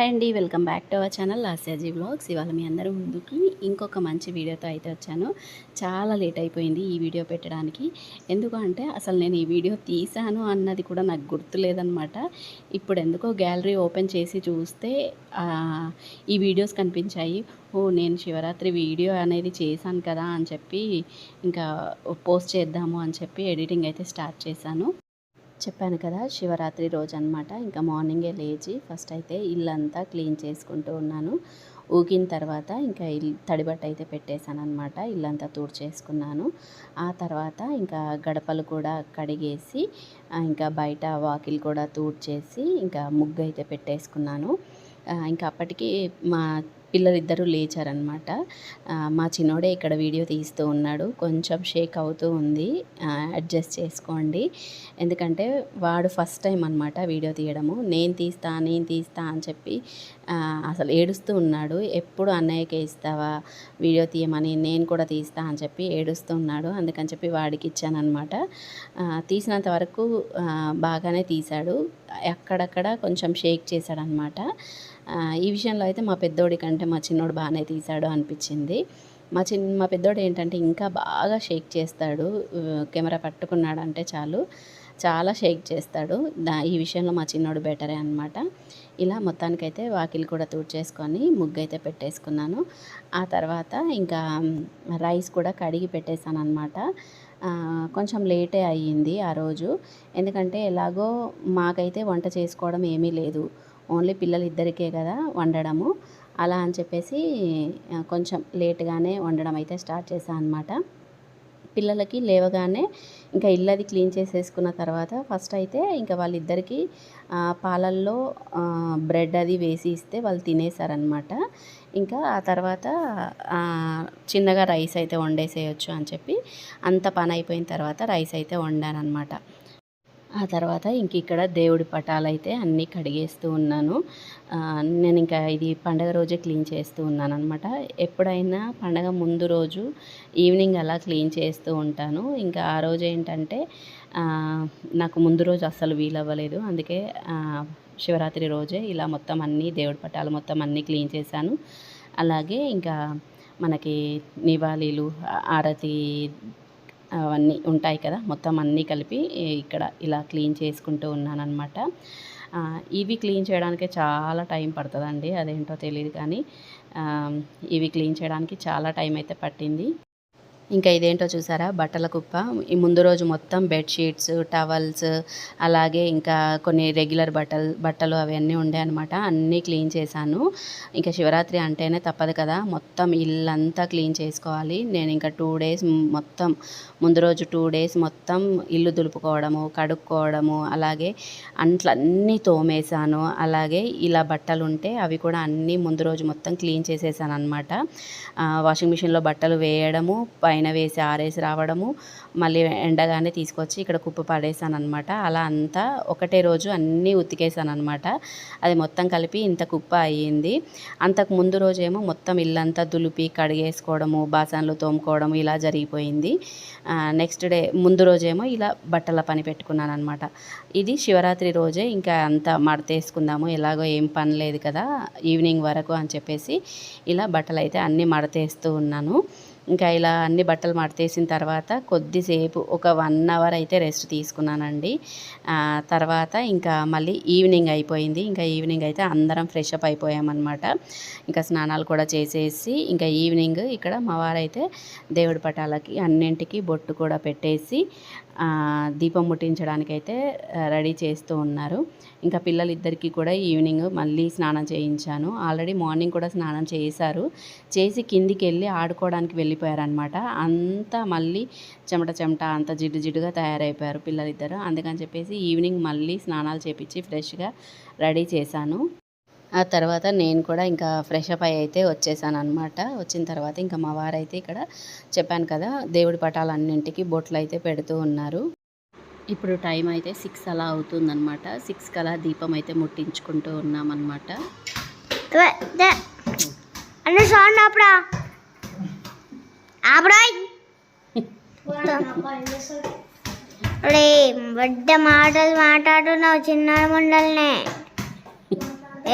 Hi అండి welcome back to our channel Lasya ji blogs ఇవాళ మీ అందరూ ముందుకి ఇంకొక మంచి వీడియోతో అయితే వచ్చాను. చాలా లేట్ అయిపోయింది ఈ వీడియో పెట్టడానికి. ఎందుకంటే అసలు నేను ఈ వీడియో తీసాను అన్నది కూడా నాకు గుర్తులేదనమాట ఇప్పుడు ఎందుకో గ్యాలరీ ఓపెన్ చేసి చూస్తే ఈ వీడియోస్ కనిపించాయి. ఓ నేను శివరాత్రి వీడియో అనేది చేశాను కదా అని చెప్పి ఇంకా పోస్ట్ చేద్దాము అని చెప్పి ఎడిటింగ్ అయితే స్టార్ట్ చేశాను. చెప్పాను కదా శివరాత్రి రోజు అనమాట ఇంకా మార్నింగే లేచి ఫస్ట్ అయితే ఇల్లంతా క్లీన్ చేసుకుంటూ ఉన్నాను. ఊగిన తర్వాత ఇంకా ఇల్ తడిబట్ట అయితే పెట్టేశాను అనమాట ఇల్లంతా తుడిచేసుకున్నాను. ఆ తర్వాత ఇంకా గడపలు కూడా కడిగేసి ఇంకా బయట వాకిల్ కూడా తూడ్చేసి ఇంకా ముగ్గు అయితే పెట్టేసుకున్నాను ఇంకా అప్పటికి మా పిల్లలిద్దరూ లేచారనమాట మా చిన్నోడే ఇక్కడ వీడియో తీస్తూ ఉన్నాడు. కొంచెం షేక్ అవుతూ ఉంది. అడ్జస్ట్ చేసుకోండి. ఎందుకంటే వాడు ఫస్ట్ టైం అనమాట వీడియో తీయడము. నేను తీస్తా నేను తీస్తా అని చెప్పి అసలు ఏడుస్తూ ఉన్నాడు. ఎప్పుడు అన్నయ్యకే ఇస్తావా వీడియో తీయమని? నేను కూడా తీస్తా అని చెప్పి ఏడుస్తూ ఉన్నాడు. అందుకని చెప్పి వాడికి ఇచ్చానమాట తీసినంత వరకు బాగానే తీశాడు. అక్కడక్కడ కొంచెం షేక్ చేశాడనమాట ఈ విషయంలో అయితే మా పెద్దోడి కంటే మా చిన్నోడు బాగానే తీశాడు అనిపించింది. మా చిన్న మా పెద్దోడు ఏంటంటే ఇంకా బాగా షేక్ చేస్తాడు. కెమెరా పట్టుకున్నాడంటే చాలు. చాలా షేక్ చేస్తాడు. దా ఈ విషయంలో మా చిన్నోడు బెటరే అనమాట ఇలా మొత్తానికైతే వాకిలి కూడా తూడ్చేసుకొని ముగ్గు అయితే పెట్టేసుకున్నాను. ఆ తర్వాత ఇంకా రైస్ కూడా కడిగి పెట్టేశాను అనమాట కొంచెం లేటే అయ్యింది ఆ రోజు. ఎందుకంటే ఎలాగో మాకైతే వంట చేసుకోవడం ఏమీ లేదు. ఓన్లీ పిల్లలు ఇద్దరికే కదా వండడము. అలా అని చెప్పేసి కొంచెం లేట్గానే వండడం అయితే స్టార్ట్ చేశాను అనమాట పిల్లలకి లేవగానే ఇంకా ఇల్లు అది క్లీన్ చేసేసుకున్న తర్వాత ఫస్ట్ అయితే ఇంకా వాళ్ళిద్దరికీ పాలల్లో బ్రెడ్ అది వేసి ఇస్తే వాళ్ళు తినేసారనమాట ఇంకా ఆ తర్వాత చిన్నగా రైస్ అయితే వండేసేయచ్చు అని చెప్పి అంత పని అయిపోయిన తర్వాత రైస్ అయితే వండానమాట ఆ తర్వాత ఇంక ఇక్కడ దేవుడి పటాలు అయితే అన్నీ కడిగేస్తూ ఉన్నాను. నేను ఇంకా ఇది పండగ రోజే క్లీన్ చేస్తూ ఉన్నాను అనమాట ఎప్పుడైనా పండగ ముందు రోజు ఈవినింగ్ అలా క్లీన్ చేస్తూ ఉంటాను. ఇంకా ఆ రోజు ఏంటంటే నాకు ముందు రోజు అస్సలు వీలవ్వలేదు. అందుకే శివరాత్రి రోజే ఇలా మొత్తం అన్నీ దేవుడి పటాలు మొత్తం అన్నీ క్లీన్ చేశాను. అలాగే ఇంకా మనకి నివాళీలు ఆరతి అవన్నీ ఉంటాయి కదా మొత్తం అన్నీ కలిపి ఇక్కడ ఇలా క్లీన్ చేసుకుంటూ ఉన్నానన్నమాట. ఇవి క్లీన్ చేయడానికే చాలా టైం పడుతుందండి అదేంటో తెలియదు కానీ ఇవి క్లీన్ చేయడానికి చాలా టైం అయితే పట్టింది. ఇంకా ఇదేంటో చూసారా? బట్టల కుప్ప. ఈ ముందు రోజు మొత్తం బెడ్షీట్స్ టవల్స్ అలాగే ఇంకా కొన్ని రెగ్యులర్ బట్టలు బట్టలు అవన్నీ ఉండే అనమాట అన్నీ క్లీన్ చేశాను. ఇంకా శివరాత్రి అంటేనే తప్పదు కదా. మొత్తం ఇల్లంతా క్లీన్ చేసుకోవాలి. నేను ఇంకా టూ డేస్ మొత్తం ముందు రోజు టూ డేస్ మొత్తం ఇల్లు దులుపుకోవడము కడుక్కోవడము అలాగే అంట్లన్నీ తోమేశాను. అలాగే ఇలా బట్టలు ఉంటే అవి కూడా అన్నీ ముందు రోజు మొత్తం క్లీన్ చేసేసాను అనమాట వాషింగ్ మిషన్లో బట్టలు వేయడము పైన వేసి ఆరేసి రావడము మళ్ళీ ఎండగానే తీసుకొచ్చి ఇక్కడ కుప్ప పడేసాను అనమాట అలా అంతా ఒకటే రోజు అన్నీ ఉతికేసాను అనమాట అది మొత్తం కలిపి ఇంత కుప్ప అయ్యింది. అంతకు ముందు రోజేమో మొత్తం ఇల్లంతా దులిపి కడిగేసుకోవడము బాసన్లు తోముకోవడము ఇలా జరిగిపోయింది. నెక్స్ట్ డే ముందు రోజేమో ఇలా బట్టల పని పెట్టుకున్నాను అనమాట ఇది శివరాత్రి రోజే ఇంకా అంతా మడతేసుకుందాము ఎలాగో ఏం పని లేదు కదా ఈవినింగ్ వరకు అని చెప్పేసి ఇలా బట్టలు అయితే అన్నీ మడతేస్తూ ఉన్నాను. ఇంకా ఇలా అన్ని బట్టలు మడతేసిన తర్వాత కొద్దిసేపు ఒక వన్ అవర్ అయితే రెస్ట్ తీసుకున్నానండి. తర్వాత ఇంకా మళ్ళీ ఈవినింగ్ అయిపోయింది. ఇంకా ఈవినింగ్ అయితే అందరం ఫ్రెష్ అప్ అయిపోయామన్నమాట. ఇంకా స్నానాలు కూడా చేసేసి ఇంకా ఈవినింగ్ ఇక్కడ మా వారైతే దేవుడి పటాలకి అన్నింటికి బొట్టు కూడా పెట్టేసి దీపం ముట్టించడానికి అయితే రెడీ చేస్తూ ఉన్నారు. ఇంకా పిల్లలిద్దరికీ కూడా ఈవినింగ్ మళ్ళీ స్నానం చేయించాను. ఆల్రెడీ మార్నింగ్ కూడా స్నానం చేశారు. చేసి కిందికి వెళ్ళి ఆడుకోవడానికి వెళ్ళిపోయారనమాట అంతా మళ్ళీ చెమట చెమట అంత జిడ్డు జిడ్డుగా తయారైపోయారు పిల్లలిద్దరు. అందుకని చెప్పేసి ఈవినింగ్ మళ్ళీ స్నానాలు చేపించి ఫ్రెష్గా రెడీ చేశాను. ఆ తర్వాత నేను కూడా ఇంకా ఫ్రెష్ అప్ అయ్యి అయితే వచ్చేసాను అనమాట వచ్చిన తర్వాత ఇంకా మా వారైతే ఇక్కడ చెప్పాను కదా దేవుడి పటాలన్నింటికి బొట్లు అయితే పెడుతూ ఉన్నారు. ఇప్పుడు టైం అయితే సిక్స్ అలా అవుతుందన్నమాట. సిక్స్ అలా దీపం అయితే ముట్టించుకుంటూ ఉన్నామన్నమాట. అన్న సౌండ్ ఆపడా ఆపడా రే బడ్డ మాటలు మాట్లాడుతున్నావు చిన్న మండలనే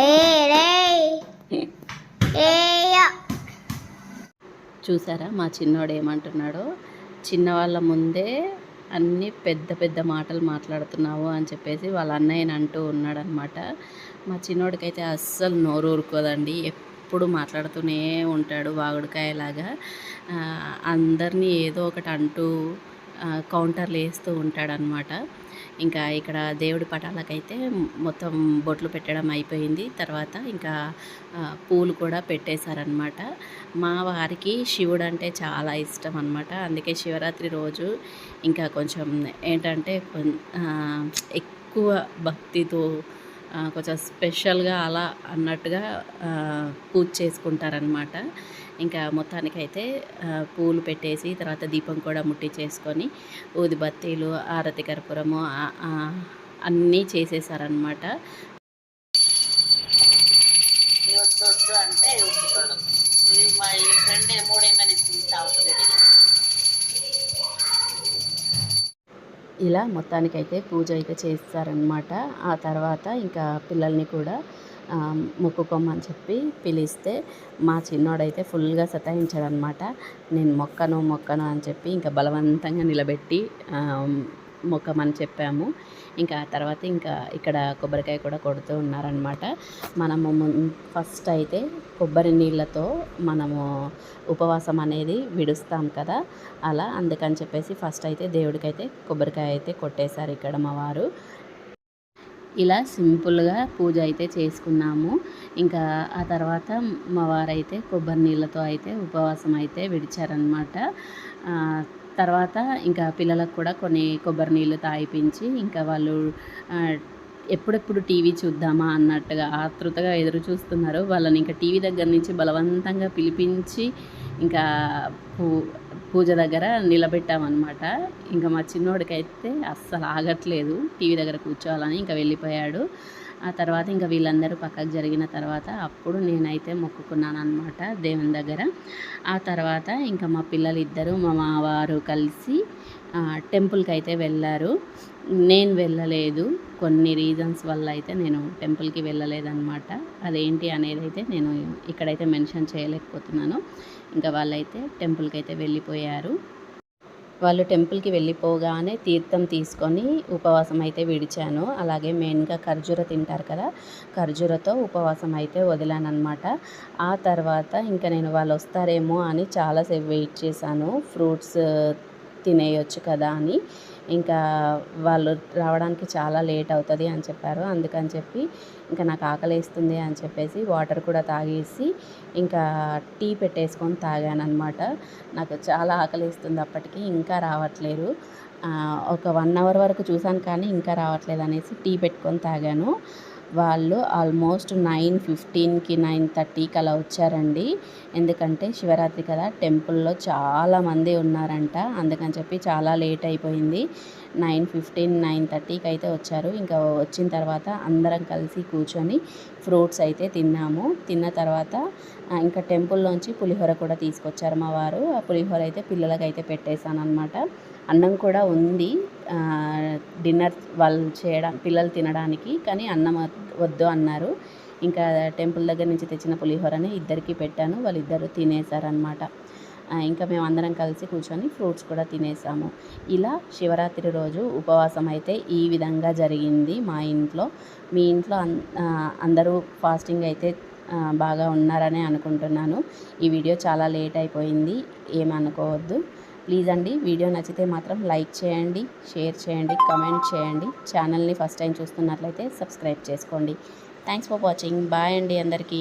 ఏ రే. ఏ చూసారా మా చిన్నోడు ఏమంటున్నాడో? చిన్నవాళ్ళ ముందే అన్నీ పెద్ద పెద్ద మాటలు మాట్లాడుతున్నావు అని చెప్పేసి వాళ్ళ అన్నయ్యని అంటూ ఉన్నాడనమాట. మా చిన్నోడికైతే అస్సలు నోరు ఊరుకోదండి. ఎప్పుడు మాట్లాడుతూనే ఉంటాడు వాగుడుకాయలాగా. అందరినీ ఏదో ఒకటి అంటూ కౌంటర్లు వేస్తూ ఉంటాడనమాట. ఇంకా ఇక్కడ దేవుడి పటాలకైతే మొత్తం బొట్లు పెట్టడం అయిపోయింది. తర్వాత ఇంకా పూలు కూడా పెట్టేశారనమాట మా వారికి శివుడు అంటే చాలా ఇష్టం అనమాట అందుకే శివరాత్రి రోజు ఇంకా కొంచెం ఏంటంటే ఎక్కువ భక్తితో కొంచెం స్పెషల్గా అలా అన్నట్టుగా పూజ చేసుకుంటారనమాట ఇంకా మొత్తానికైతే పూలు పెట్టేసి తర్వాత దీపం కూడా ముట్టించేసుకొని ఊదిబత్తీలు ఆరతి కర్పూరము అన్నీ చేసేసారనమాట అంటే మా ఫ్రెండ్ మూడేమని ఇలా మొత్తానికైతే పూజ అయితే చేస్తారనమాట ఆ తర్వాత ఇంకా పిల్లల్ని కూడా మొక్కుకోమని చెప్పి పిలిస్తే మా చిన్నోడైతే ఫుల్గా సతాయించాడనమాట. నేను మొక్కను మొక్కను అని చెప్పి ఇంకా బలవంతంగా నిలబెట్టి మొక్కమని చెప్పాము. ఇంకా ఆ తర్వాత ఇంకా ఇక్కడ కొబ్బరికాయ కూడా కొడుతూ ఉన్నారనమాట. మనము ఫస్ట్ అయితే కొబ్బరి నీళ్ళతో మనము ఉపవాసం అనేది విడుస్తాం కదా అలా అందుకని చెప్పేసి ఫస్ట్ అయితే దేవుడికైతే కొబ్బరికాయ అయితే కొట్టేశారు ఇక్కడ మా వారు. ఇలా సింపుల్గా పూజ అయితే చేసుకున్నాము. ఇంకా ఆ తర్వాత మా వారైతే కొబ్బరి నీళ్ళతో అయితే ఉపవాసం అయితే విడిచారనమాట తర్వాత ఇంకా పిల్లలకు కూడా కొన్ని కొబ్బరి నీళ్ళు తాగిపించి ఇంకా వాళ్ళు ఎప్పుడెప్పుడు టీవీ చూద్దామా అన్నట్టుగా ఆతృతగా ఎదురు చూస్తున్నారు. వాళ్ళని ఇంకా టీవీ దగ్గర నుంచి బలవంతంగా పిలిపించి ఇంకా పూ పూజ దగ్గర నిలబెట్టామన్నమాట. ఇంకా మా చిన్నోడికైతే అస్సలు ఆగట్లేదు టీవీ దగ్గర కూర్చోవాలని ఇంకా వెళ్ళిపోయాడు. ఆ తర్వాత ఇంకా వీళ్ళందరూ పక్కకు జరిగిన తర్వాత అప్పుడు నేనైతే మొక్కుకున్నాను అనమాట దేవుని దగ్గర. ఆ తర్వాత ఇంకా మా పిల్లలు ఇద్దరు మా మావారు కలిసి టెంపుల్కి అయితే వెళ్ళారు. నేను వెళ్ళలేదు. కొన్ని రీజన్స్ వల్ల అయితే నేను టెంపుల్కి వెళ్ళలేదన్నమాట. అదేంటి అనేది అయితే నేను ఇక్కడైతే మెన్షన్ చేయలేకపోతున్నాను. ఇంకా వాళ్ళైతే టెంపుల్కి అయితే వెళ్ళిపోయారు. వాళ్ళు టెంపుల్కి వెళ్ళిపోగానే తీర్థం తీసుకొని ఉపవాసం అయితే విడిచాను. అలాగే మెయిన్గా ఖర్జూర తింటారు కదా ఖర్జూరతో ఉపవాసం అయితే వదిలానమాట ఆ తర్వాత ఇంకా నేను వాళ్ళు వస్తారేమో అని చాలాసేపు వెయిట్ చేశాను. ఫ్రూట్స్ తినేయొచ్చు కదా అని. ఇంకా వాళ్ళు రావడానికి చాలా లేట్ అవుతుంది అని చెప్పారు. అందుకని చెప్పి ఇంకా నాకు ఆకలేస్తుంది అని చెప్పేసి వాటర్ కూడా తాగేసి ఇంకా టీ పెట్టేసుకొని తాగాను అనమాట నాకు చాలా ఆకలిస్తుంది అప్పటికి ఇంకా రావట్లేదు. ఒక వన్ అవర్ వరకు చూశాను కానీ ఇంకా రావట్లేదు అనేసి టీ పెట్టుకొని తాగాను. వాళ్ళు ఆల్మోస్ట్ నైన్ ఫిఫ్టీన్కి నైన్ థర్టీకి అలా వచ్చారండి. ఎందుకంటే శివరాత్రి కదా టెంపుల్లో చాలామంది ఉన్నారంట. అందుకని చెప్పి చాలా లేట్ అయిపోయింది. నైన్ ఫిఫ్టీన్ నైన్ థర్టీకి అయితే వచ్చారు. ఇంకా వచ్చిన తర్వాత అందరం కలిసి కూర్చొని ఫ్రూట్స్ అయితే తిన్నాము. తిన్న తర్వాత ఇంకా టెంపుల్లోంచి పులిహోర కూడా తీసుకొచ్చారు మా వారు. ఆ పులిహోర అయితే పిల్లలకైతే పెట్టేశాను అనమాట అన్నం కూడా ఉంది. డిన్నర్ వాళ్ళు చేయడం పిల్లలు తినడానికి కానీ అన్నం వద్దు అన్నారు. ఇంకా టెంపుల్ దగ్గర నుంచి తెచ్చిన పులిహోరని ఇద్దరికి పెట్టాను. వాళ్ళిద్దరూ తినేశారనమాట ఇంకా మేము అందరం కలిసి కూర్చొని ఫ్రూట్స్ కూడా తినేసాము. ఇలా శివరాత్రి రోజు ఉపవాసం అయితే ఈ విధంగా జరిగింది మా ఇంట్లో. మీ ఇంట్లో అందరూ ఫాస్టింగ్ అయితే బాగా ఉన్నారనే అనుకుంటున్నాను. ఈ వీడియో చాలా లేట్ అయిపోయింది. ఏమనుకోవద్దు. ప్లీజ్ అండి వీడియో నచ్చితే మాత్రం లైక్ చేయండి షేర్ చేయండి కమెంట్ చేయండి. ఛానల్ని ఫస్ట్ టైం చూస్తున్నట్లయితే సబ్స్క్రైబ్ చేసుకోండి. Thanks for watching. బాయ్ అండి అందరికీ.